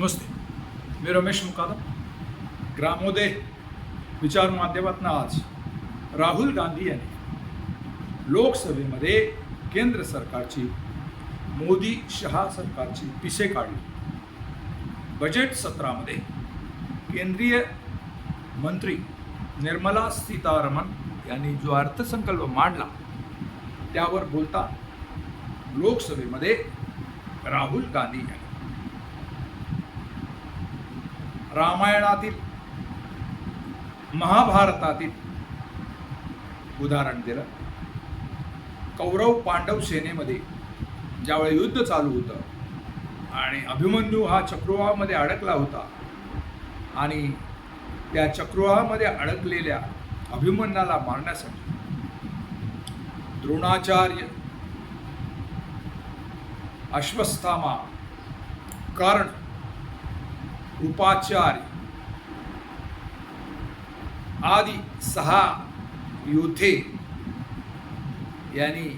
नमस्ते. मी रमेश मुकादम. ग्रामोदय विचार माध्यमातून आज राहुल गांधी यांनी लोकसभेमध्ये केंद्र सरकारची मोदी शहा सरकारची पिसे काढली. बजेट सत्रामध्ये केंद्रीय मंत्री निर्मला सीतारामन यांनी जो अर्थसंकल्प मांडला त्यावर बोलता लोकसभेमध्ये राहुल गांधी यांनी रामायणातील महाभारतातील उदाहरण दिलं. कौरव पांडव सेनेमध्ये ज्यावेळी युद्ध चालू होतं आणि अभिमन्यू हा चक्रव्यूहामध्ये अडकला होता आणि त्या चक्रवाहामध्ये अडकलेल्या अभिमन्याला मारण्यासाठी द्रोणाचार्य अश्वस्थामा कारण उपाचार्य आदी सहा योद्धे यांनी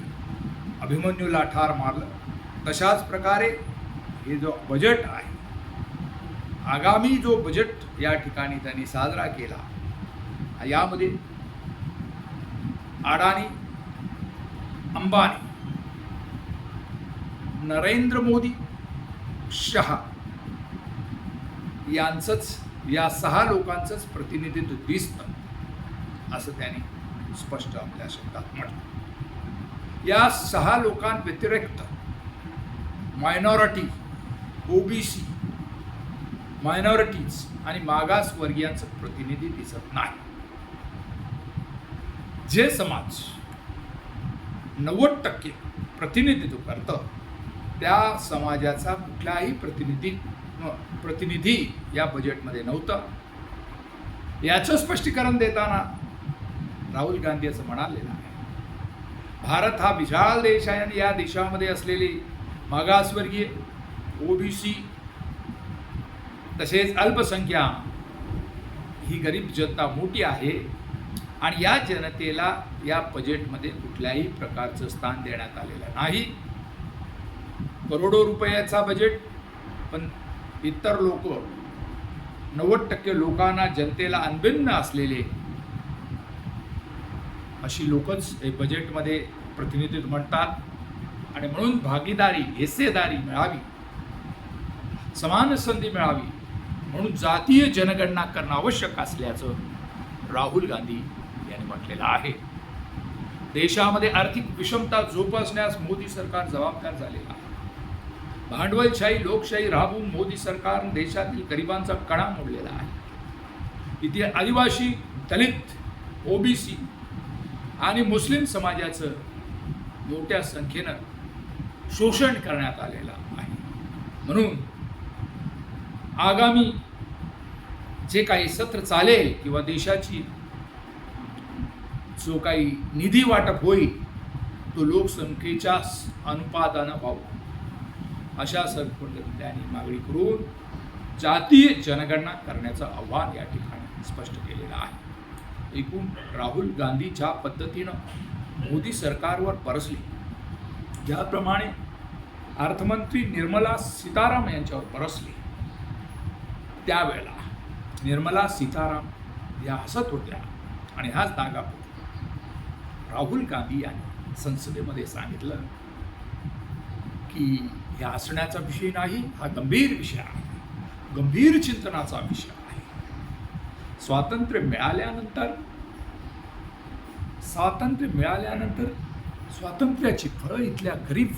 अभिमन्यूला ठार मारलं. तशाच प्रकारे हे जो बजेट आहे आगामी जो बजेट या ठिकाणी त्यांनी साजरा केला यामध्ये अडाणी अंबानी नरेंद्र मोदी शहा यांचंच या सहा लोकांचंच प्रतिनिधित्व दिसतं असं त्यांनी स्पष्ट आपल्या शब्दात म्हटलं. या सहा लोकांव्यतिरिक्त मायनॉरिटी ओबीसी मायनॉरिटीज आणि मागासवर्गीयांचं प्रतिनिधी दिसत नाही. जे समाज नव्वद टक्के प्रतिनिधित्व करतं त्या समाजाचा कुठलाही प्रतिनिधी प्रतिनिधी या बजेटमध्ये नव्हतं. याचं स्पष्टीकरण देताना राहुल गांधी असं म्हणालेलं आहे भारत हा विशाल देश आहे आणि या देशामध्ये असलेली मागासवर्गीय ओबीसी तसेच अल्पसंख्या ही गरीब जनता मोठी आहे आणि या जनतेला या बजेटमध्ये कुठल्याही प्रकारचं स्थान देण्यात आलेलं नाही. करोडो रुपयाचा बजेट पण इतर लोक नव्वद टक्के लोकांना जनतेला अनभिन्न असलेले अशी लोकच हे बजेटमध्ये प्रतिनिधित्व म्हणतात. आणि म्हणून भागीदारी हिस्सेदारी मिळावी. समान संधी मिळावी. म्हणून जातीय जनगणना करणं आवश्यक असल्याचं राहुल गांधी यांनी म्हटलेलं आहे. देशामध्ये आर्थिक विषमता जोपासण्यास मोदी सरकार जबाबदार झालेलं आहे. भांडवलशाही लोकशाही राबून मोदी सरकार देशातील गरिबांचा कणा मोडलेला आहे. इथे आदिवासी दलित ओबीसी आणि मुस्लिम समाजाचं मोठ्या संख्येनं शोषण करण्यात आलेलं आहे. म्हणून आगामी जे काही सत्र चालेल किंवा देशाची जो काही निधी वाटप होईल तो लोकसंख्येच्या अनुपादानं व्हावं अशा सर्व त्यांनी मागणी करून जातीय जनगणना करण्याचं आव्हान या ठिकाणी स्पष्ट केलेलं आहे. एकूण राहुल गांधी ज्या पद्धतीनं मोदी सरकारवर परसली. ज्याप्रमाणे अर्थमंत्री निर्मला सीताराम यांच्यावर परसले. त्यावेळेला निर्मला सीताराम या हसत होत्या आणि हाच दागा राहुल गांधी यांनी संसदेमध्ये सांगितलं की हे असण्याचा विषय नाही हा गंभीर विषय आहे. गंभीर चिंतनाचा विषय आहे. स्वातंत्र्य मिळाल्यानंतर स्वातंत्र्य मिळाल्यानंतर स्वातंत्र्याची फळं इथल्या गरीब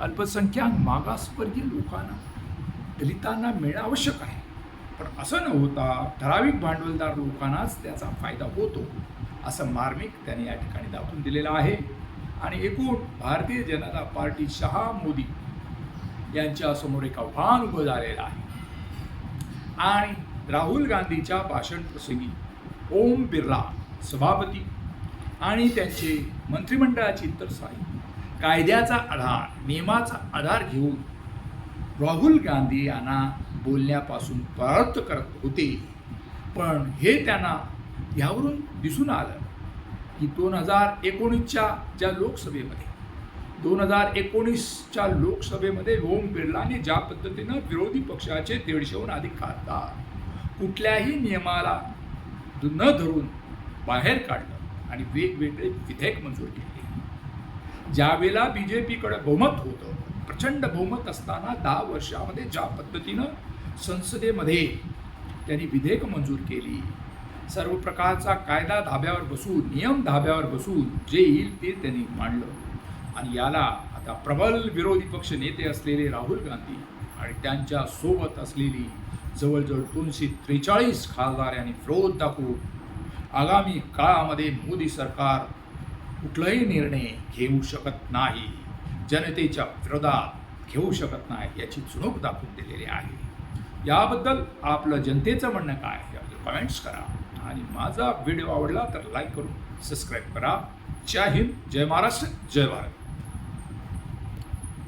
अल्पसंख्याक मागासवर्गीय लोकांना दलितांना मिळणं आवश्यक आहे. पण असं न होता ठराविक भांडवलदार लोकांनाच त्याचा फायदा होतो असं मार्मिक त्यांनी या ठिकाणी दाखवून दिलेलं आहे. आणि एकूण भारतीय जनता पार्टी शहा मोदी यांच्यासमोर एक आव्हान उभं झालेलं आहे. आणि राहुल गांधीच्या भाषण प्रसंगी ओम बिर्ला सभापती आणि त्यांचे मंत्रिमंडळाची इतर साहित्य कायद्याचा आधार नियमाचा आधार घेऊन राहुल गांधी यांना बोलण्यापासून परत करत होते. पण हे त्यांना यावरून दिसून आलं की दोन हजार एकोणीसच्या ज्या लोकसभेमध्ये दोन हजार एकोणीसच्या लोकसभेमध्ये ओम बिर्लाने ज्या पद्धतीनं विरोधी पक्षाचे दीडशेहून अधिक खासदार कुठल्याही नियमाला न धरून बाहेर काढलं आणि वेगवेगळे विधेयक मंजूर केले. ज्यावेळेला बी जे पीकडे बहुमत होतं प्रचंड बहुमत असताना दहा वर्षामध्ये ज्या पद्धतीनं संसदेमध्ये त्यांनी विधेयक मंजूर केली सर्व प्रकारचा कायदा धाब्यावर बसून नियम धाब्यावर बसून जे येईल ते त्यांनी मांडलं. आणि याला आता प्रबल विरोधी पक्ष नेते असलेले राहुल गांधी आणि त्यांच्यासोबत असलेली जवळजवळ दोनशे त्रेचाळीस खासदार यांनी विरोध दाखवून आगामी काळामध्ये मोदी सरकार कुठलाही निर्णय घेऊ शकत नाही जनतेच्या विरोधात घेऊ शकत नाही याची चुणूक दाखवून दिलेली आहे. याबद्दल आपलं जनतेचं म्हणणं काय हे कमेंट्स करा. आणि माझा व्हिडिओ आवडला तर लाईक करून सबस्क्राईब करा. जय हिंद जय महाराष्ट्र जय भारत.